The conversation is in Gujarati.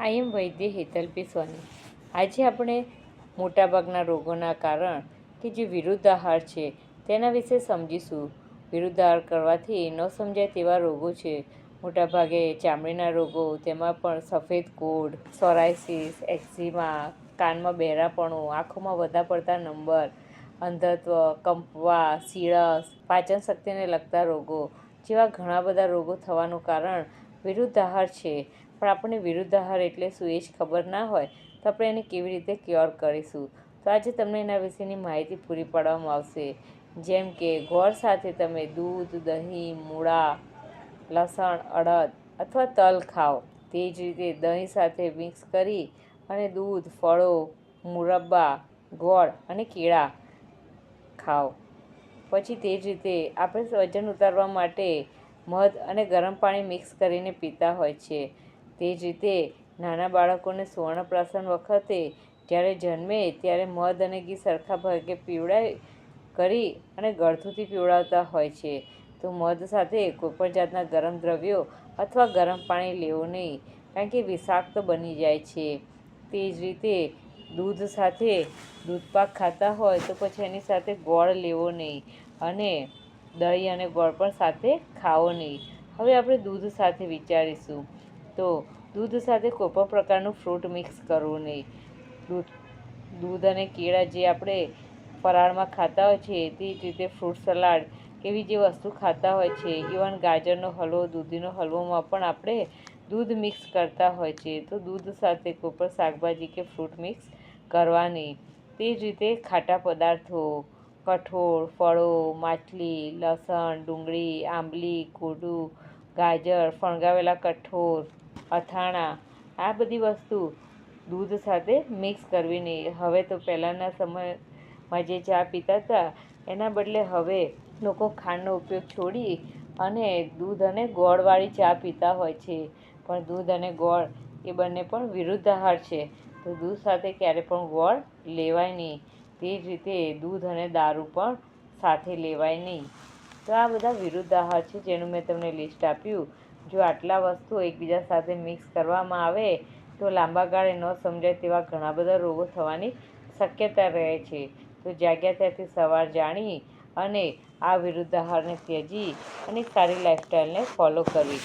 આઈ એમ વૈદ્ય હેતલ પેસવાની. આજે આપણે મોટાભાગના રોગોના કારણ કે જે વિરુદ્ધ આહાર છે તેના વિશે સમજીશું. વિરુદ્ધ આહાર કરવાથી ન સમજાય તેવા રોગો છે. મોટાભાગે ચામડીના રોગો, તેમાં પણ સફેદ કોડ, સોરાયસિસ, એક્ઝિમા, કાનમાં બહેરાપણું આંખોમાં વધા પડતા નંબર, અંધત્વ, કંપવા સીળસ પાચન શક્તિને લગતા રોગો જેવા ઘણા બધા રોગો થવાનું કારણ વિરુદ્ધ આહાર છે. પણ આપણને વિરુદ્ધ આહાર એટલે શું એ જ ખબર ના હોય, તો આપણે એને કેવી રીતે ક્યોર કરીશું? તો આજે તમને એના વિશેની માહિતી પૂરી પાડવામાં આવશે. જેમ કે, ગોળ સાથે તમે દૂધ, દહીં, મૂળા, લસણ, અડદ અથવા તલ ખાઓ. તે જ રીતે દહીં સાથે મિક્સ કરી અને દૂધ, ફળો, મુરબ્બા, ગોળ અને કેળા ખાઓ. પછી તે જ રીતે આપણે વજન ઉતારવા માટે મધ અને ગરમ પાણી મિક્સ કરીને પીતા હોય છે. તે જ રીતે નાના બાળકોને સુવર્ણપ્રાશન વખતે જ્યારે જન્મે ત્યારે મધ અને ઘી સરખા ભાગે પીવડાય કરી અને ગળથુથી પીવડાવતા હોય છે. તો મધ સાથે કોઈપણ જાતના ગરમ દ્રવ્યો અથવા ગરમ પાણી લેવું નહીં, કારણ કે વિષાક્ત બની જાય છે. તે જ રીતે દૂધ સાથે દૂધપાક ખાતા હોય તો પછી એની સાથે ગોળ લેવો નહીં અને દહીં અને ગોળ પણ સાથે ખાવો નહીં. હવે આપણે દૂધ સાથે વિચારીશું. તો દૂધ સાથે કોઈપણ પ્રકારનું ફ્રૂટ મિક્સ કરવું નહીં. દૂધ દૂધ અને કેળા જે આપણે ફરાળમાં ખાતા હોય છે, તે જ રીતે ફ્રૂટ સલાડ એવી જે વસ્તુ ખાતા હોય છે ઇવન ગાજરનો હલવો, દૂધીનો હલવોમાં પણ આપણે દૂધ મિક્સ કરતા હોય છે. તો દૂધ સાથે કોઈ પણ શાકભાજી કે ફ્રૂટ મિક્સ કરવાની તે જ રીતે ખાટા પદાર્થો, કઠોળ, ફળો માછલી લસણ, ડુંગળી, આંબલી, કોડું, ગાજર, ફણગાવેલા કઠોળ અથાણાં, આ બધી વસ્તુ દૂધ સાથે મિક્સ કરવી નહીં. હવે તો પહેલાંના સમયમાં જે ચા પીતા હતા, એના બદલે હવે લોકો ખાંડનો ઉપયોગ છોડી અને દૂધ અને ગોળવાળી ચા પીતા હોય છે. પણ દૂધ અને ગોળ એ બંને પણ વિરુદ્ધ આહાર છે. તો દૂધ સાથે ક્યારે પણ ગોળ લેવાય નહીં. તે જ રીતે દૂધ અને દારૂ પણ સાથે લેવાય નહીં. તો આ બધા વિરુદ્ધ આહાર છે, જેનું મેં તમને લિસ્ટ આપ્યું. જો આટલા વસ્તુઓ એકબીજા સાથે મિક્સ કરવામાં આવે, તો લાંબા ગાળે ન સમજાય તેવા ઘણા બધા રોગો થવાની શક્યતા રહે છે. તો જાગ્યા ત્યાંથી સવાર જાણી અને આ વિરુદ્ધ આહારને ત્યજી અને સારી લાઇફસ્ટાઈલને ફોલો કરવી.